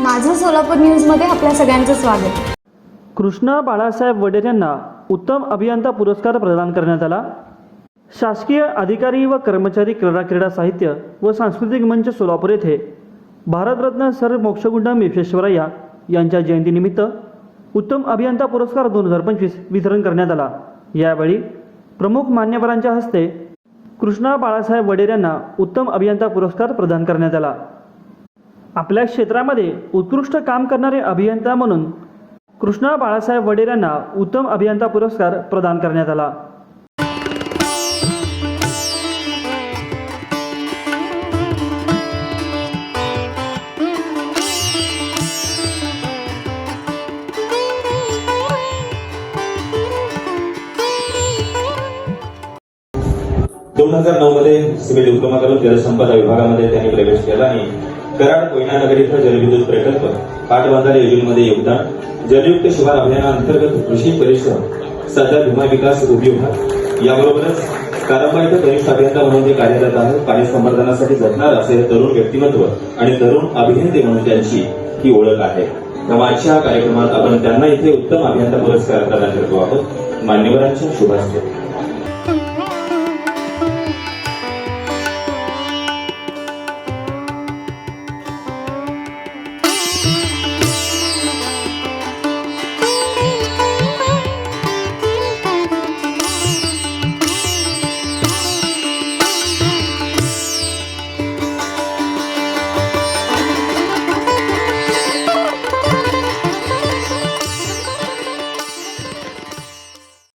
माझं सोलापूर न्यूजमध्ये आपल्या सगळ्यांचं स्वागत. कृष्णा बाळासाहेब वडेर यांना उत्तम अभियंता पुरस्कार प्रदान करण्यात आला. शासकीय अधिकारी व कर्मचारी क्रीडा क्रीडा साहित्य व सांस्कृतिक मंच सोलापूर येथे भारतरत्न सर मोक्षगुंड विश्वेश्वरय्या यांच्या जयंतीनिमित्त उत्तम अभियंता पुरस्कार दोन हजार पंचवीस वितरण करण्यात आला. यावेळी प्रमुख मान्यवरांच्या हस्ते कृष्णा बाळासाहेब वडेर यांना उत्तम अभियंता पुरस्कार प्रदान करण्यात आला. आपल्या क्षेत्रामध्ये उत्कृष्ट काम करणारे अभियंता म्हणून कृष्णा बाळासाहेब वडेर यांना उत्तम अभियंता पुरस्कार प्रदान करण्यात आला. दोन हजार नऊ मध्ये सिव्हिल डिप्लोमा करून जलसंपदा विभागामध्ये त्यांनी प्रवेश केला आणि कराड कोयना नगर इथं जलविद्युत प्रकल्प पाटबंधारे योजनेमध्ये योगदान जलयुक्त शिवार अभियानाअंतर्गत कृषी परिश्रम सध्या भीमा विकास उपयोग याबरोबरच कारंबा इथं कनिष्ठ अभियंता म्हणून ते कार्यरत आहेत. पाणी संवर्धनासाठी जगणार असे तरुण व्यक्तिमत्व आणि तरुण अभियंते म्हणून त्यांची ही ओळख आहे. आजच्या कार्यक्रमात आपण त्यांना इथे उत्तम अभियंता पुरस्कार प्रदान करतो आहोत. मान्यवरांच्या शुभास्ते.